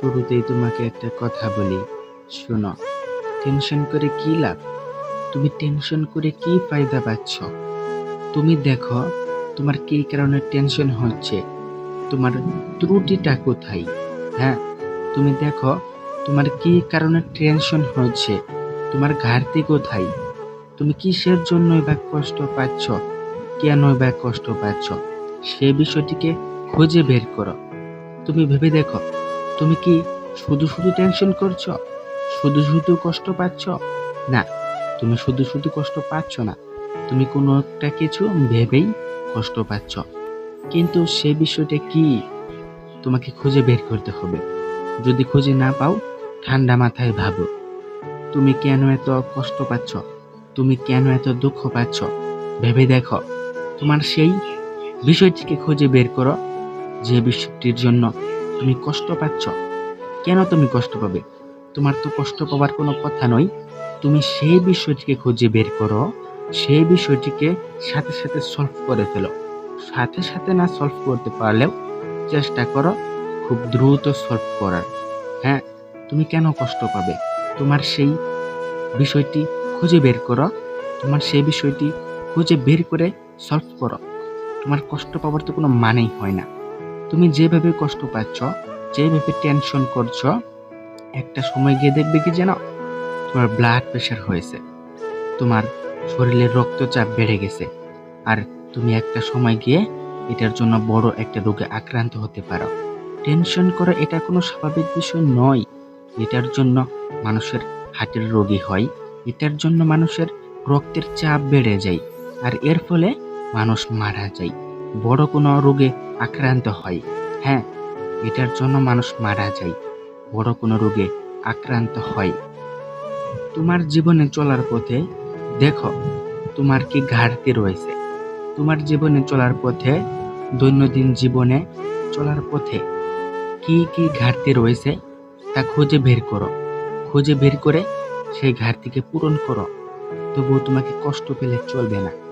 শুরুতেই তোমাকে একটা কথা বলি, শোনো। টেনশন করে কি লাভ? তুমি টেনশন করে কি ফায়দা পাচ্ছ? তুমি দেখো, তোমার কি কারণে টেনশন হচ্ছে? তোমার ত্রুটিটা কোথায়? হ্যাঁ তুমি দেখো, তোমার কি কারণে টেনশন হচ্ছে? তোমার ঘাটতি কোথায়? তুমি কিসের জন্যই বা কষ্ট পাচ্ছ? কেনই বা কষ্ট পাচ্ছ? সে বিষয়টিকে খুঁজে বের করো। তুমি ভেবে দেখো তুমি কি শুধু শুধু টেনশন করছ? শুধু শুধু কষ্ট পাচ্ছ? না, তুমি শুধু শুধু কষ্ট পাচ্ছ না। তুমি কোনো একটা কিছু ভেবেই কষ্ট পাচ্ছ। কিন্তু সে বিষয়টা কি? তোমাকে খুঁজে বের করতে হবে। যদি খুঁজে না পাও, ঠান্ডা মাথায় ভাবো। তুমি কেন এত কষ্ট পাচ্ছ? তুমি কেন এত দুঃখ পাচ্ছ? ভেবে দেখো। তোমার সেই বিষয়টিকে খুঁজে বের করো। যে বিষয়টির জন্য তুমি কষ্ট পাচ্ছ? কেন তুমি কষ্ট পাবে? তোমার তো কষ্ট পাওয়ার কোনো কথা নয়। তুমি সেই বিষয়টিকে খুঁজে বের করো, সেই বিষয়টিকে সাথে সাথে সলভ করে ফেলো। সাথে সাথে না সলভ করতে পারলেও চেষ্টা করো খুব দ্রুত সলভ করার। হ্যাঁ তুমি কেন কষ্ট পাবে? তোমার সেই বিষয়টি খুঁজে বের করো, তোমার সেই বিষয়টি খুঁজে বের করে সলভ করো। তোমার কষ্ট পাওয়ার তো কোনো মানেই হয় না। তুমি যেভাবে কষ্ট পাচ্ছ, যেভাবে টেনশন করছ, একটা সময় গিয়ে দেখবে কি যেন তোমার ব্লাড প্রেশার হয়েছে। তোমার শরীরের রক্তচাপ বেড়ে গেছে। আর তুমি একটা সময় গিয়ে এটার জন্য বড় একটা রোগে আক্রান্ত হতে পারো। টেনশন করা এটা কোনো স্বাভাবিক বিষয় নয়। এটার জন্য মানুষের হার্টের রোগী হয়। এটার জন্য মানুষের রক্তের চাপ বেড়ে যায়। আর এর ফলে মানুষ মারা যায়। বড় কোনো রোগে আক্রান্ত হয়। হ্যাঁ এটার জন্য মানুষ মারা যায়, বড় কোনো রোগে আক্রান্ত হয়। তোমার জীবনে চলার পথে দেখো, তোমার কি ঘাটতি রয়েছে? তোমার জীবনে চলার পথে, দৈনন্দিন জীবনে চলার পথে কি কি ঘাটতি রয়েছে তা খুঁজে বের করো। খুঁজে বের করে সেই ঘাটতিকে পূরণ করো। তবুও তোমাকে কষ্ট পেলে চলবে না।